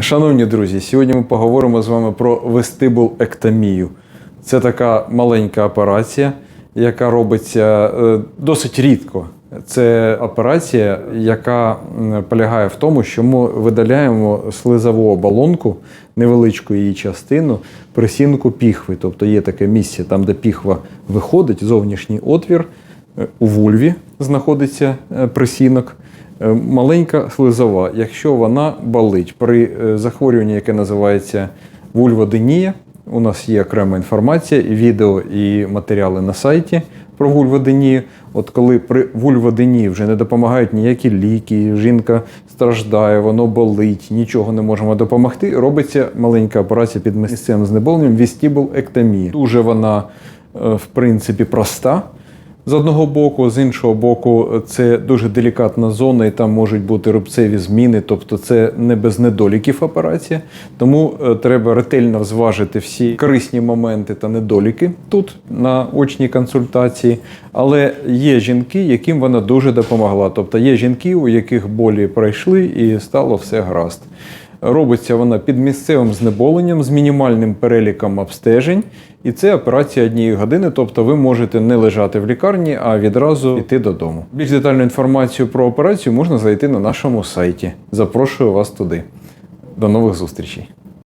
Шановні друзі, сьогодні ми поговоримо з вами про вестибул-ектомію. Це така маленька операція, яка робиться е, досить рідко. Це операція, яка полягає в тому, що ми видаляємо слизову оболонку, невеличку її частину, присінку піхви. Тобто є таке місце, там, де піхва виходить, зовнішній отвір. Е, У вульві знаходиться е, присінок. Е, Маленька слизова, якщо вона болить при е, захворюванні, яке називається вульводенія, у нас є окрема інформація, відео, і матеріали на сайті про вульводенію. От коли при вульводенії вже не допомагають ніякі ліки, жінка страждає, воно болить, нічого не можемо допомогти. Робиться маленька операція під місцевим знеболенням вестибул-ектомія. Дуже вона, в принципі, проста. З одного боку, з іншого боку, це дуже делікатна зона, і там можуть бути рубцеві зміни, тобто це не без недоліків операція. Тому е, треба ретельно зважити всі корисні моменти та недоліки тут на очній консультації. Але є жінки, яким вона дуже допомогла. Тобто є жінки, у яких болі пройшли і стало все гаразд. Робиться вона під місцевим знеболенням з мінімальним переліком обстежень, і це операція однієї години, тобто ви можете не лежати в лікарні, а відразу йти додому. Більш детальну інформацію про операцію можна знайти на нашому сайті. Запрошую вас туди. До нових зустрічей!